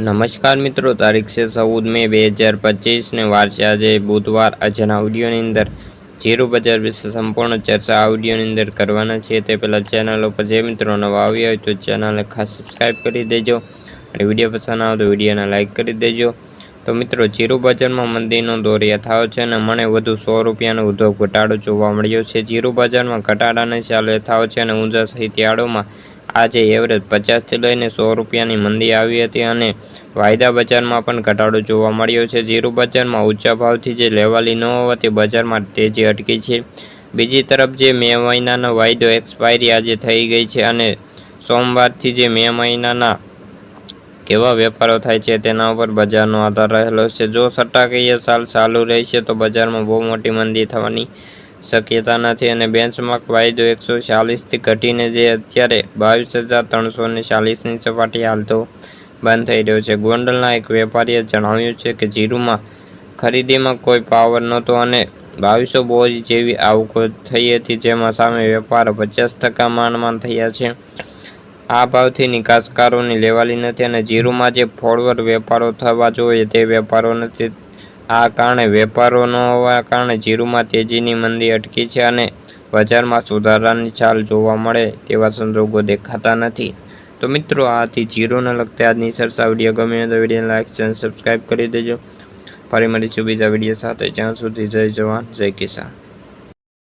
નમસ્કાર મિત્રો, તારીખ છે ચૌદ મે બે હજાર પચીસને વાર આજે બુધવાર આજના ઓડિયોની અંદર જીરો બજાર વિશે સંપૂર્ણ ચર્ચા આ ઓડિયોની અંદર કરવાના છે તે પહેલાં ચેનલ ઉપર જે મિત્રો નવા આવ્યા હોય તો ચેનલને ખાસ સબસ્ક્રાઈબ કરી દેજો અને વીડિયો પસંદ આવે તો વિડીયોને લાઇક કરી દેજો. તો મિત્રો જીરો બજારમાં મંદીનો દોર યથાવ છે અને મને વધુ સો રૂપિયાનો ઉદ્યોગ ઘટાડો જોવા મળ્યો છે. જીરો બજારમાં ઘટાડાને ચાલ યથાવ છે અને ઊંઝા સહિત યાર્ડોમાં આજે એવરેજ પચાસથી લઈને સો રૂપિયાની મંદી આવી હતી અને વાયદા બજારમાં પણ ઘટાડો જોવા મળ્યો છે. જીરું બજારમાં ઊંચા ભાવથી જે લેવાલી ન હોવાથી બજારમાં તેજી અટકી છે. બીજી તરફ જે મે મહિનાનો વાયદો એક્સપાયરી આજે થઈ ગઈ છે અને સોમવારથી જે મે મહિનાના કેવા વેપારો થાય છે તેના ઉપર બજારનો આધાર રહેલો છે. જો સટ્ટાકીય સાલ ચાલુ રહેશે તો બજારમાં બહુ મોટી મંદી થવાની શક્યતા નથી અને બેન્ચમાર્ક વાયદો એકસો ચાલીસથી ઘટીને જે અત્યારે બાવીસ હજાર ત્રણસો ને ચાલીસની સપાટી હાલતો બંધ થઈ રહ્યો છે. ગોંડલના એક વેપારીએ જણાવ્યું છે કે જીરુમાં ખરીદીમાં કોઈ પાવર નહોતો અને બાવીસો બોજ જેવી આવકો થઈ હતી, જેમાં સામે વેપાર પચાસ ટકા માંડ થયા છે. આ ભાવથી નિકાસકારોની લેવાલી નથી અને જીરુમાં જે ફોરવર્ડ વેપારો થવા જોઈએ તે વેપારો નથી આ કારણે વેપારો ન હોવા કારણે જીરુમાં તેજીની મંદી અટકી છે અને બજારમાં સુધારાની ચાલ જોવા મળે તેવા સંજોગો દેખાતા નથી. તો મિત્રો, આથી જીરોને લગતા આજની સરસા વીડિયો ગમ્યો તો વીડિયો લાઈક અને સબસ્ક્રાઈબ કરી દેજો. ફરી મળીશું બીજા વીડિયો સાથે. જ્યાં સુધી જય જવાન, જય કિસાન.